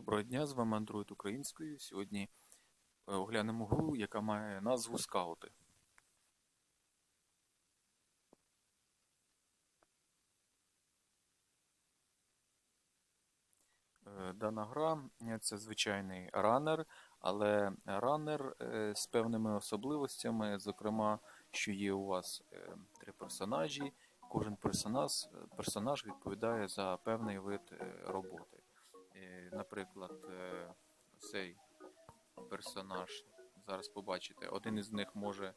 Доброго дня, з вами Android українською. Сьогодні е, оглянемо гру, яка має назву Скаути. Е, Дана гра е, це звичайний ранер, але ранер е, з певними особливостями, зокрема, що є у вас три персонажі. Кожен персонаж, персонаж відповідає за певний вид роботи. Наприклад, е, цей персонаж, зараз побачите, один із них може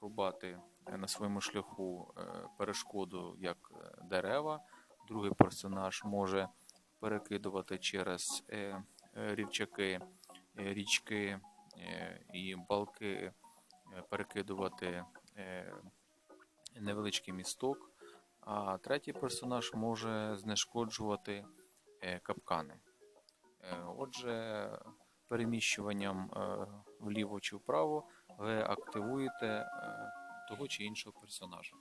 рубати е, на своєму шляху е, перешкоду як дерева, другий персонаж може перекидувати через рівчаки, річки і балки, перекидувати невеличкий місток, а третій персонаж може знешкоджувати капкани. Е, Отже, переміщуванням е, вліво чи вправо ви активуєте е, того чи іншого персонажа.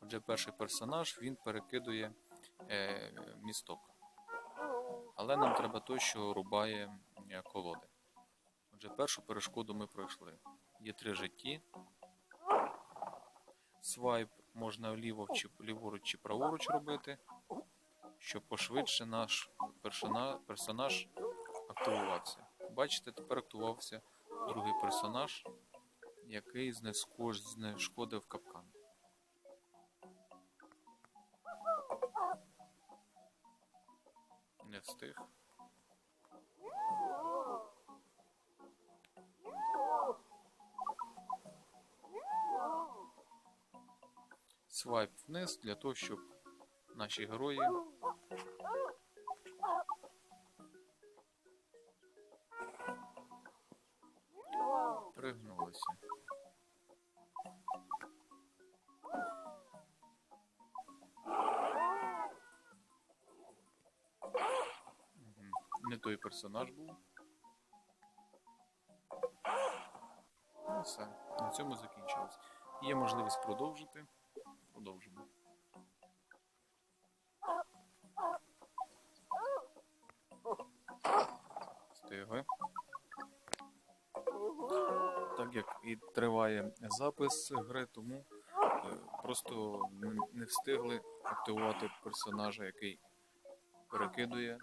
Отже, перший персонаж він перекидує місток. Але нам треба той, що рубає колоди. Отже, першу перешкоду ми пройшли. Є три житті. Свайп можна вліво чи ліворуч чи праворуч робити, щоб пошвидше наш персона- персонаж активувався. Бачите, тепер активувався другий персонаж, який знешкодив капкан. Не встиг. Свайп вниз для того, щоб наші герої пригнулися. Не той персонаж був. Ну, все. На цьому закінчилось. Є можливість продовжити. Продовжимо. Встигли. Так як і триває запис гри, тому е, просто не- не встигли активувати персонажа, який перекидує.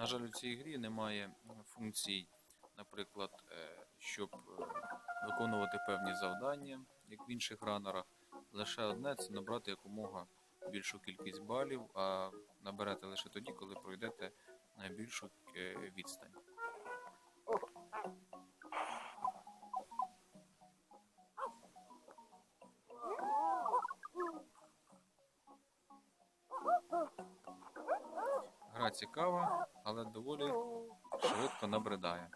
На жаль, у цій грі немає функцій, наприклад, е, щоб е, виконувати певні завдання, як в інших ранерах. Лише одне це набрати якомога більшу кількість балів, а наберете лише тоді, коли пройдете найбільшу е, відстань. Цікава, але доволі швидко набридає.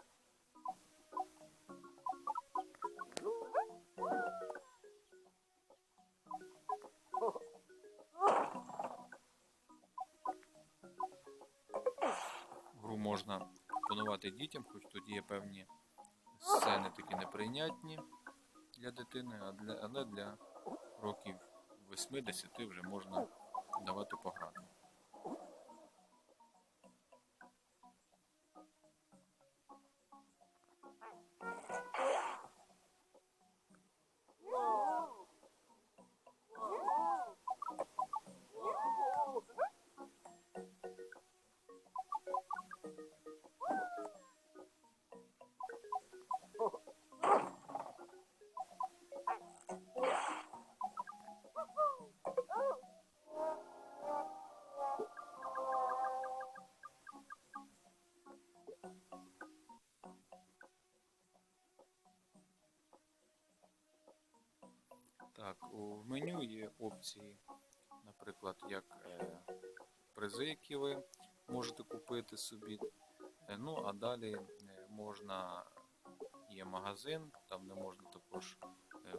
Гру можна пропонувати дітям, хоч тут є певні сцени такі неприйнятні для дитини, але для років 8-10 вже можна давати пограти. Так, у меню є опції наприклад, як е, призи, які ви можете купити собі. Е, Ну, а далі е, можна, є магазин, там де можна також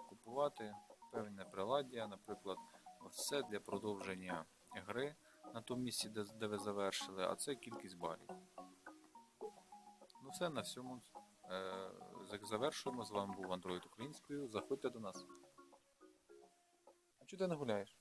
купувати певне приладдя, наприклад, це для продовження гри на тому місці, де, ви завершили, а це кількість балів. Ну все, на всьому завершуємо. З вами був Android українською. Заходьте до нас. А чого ти не гуляєш?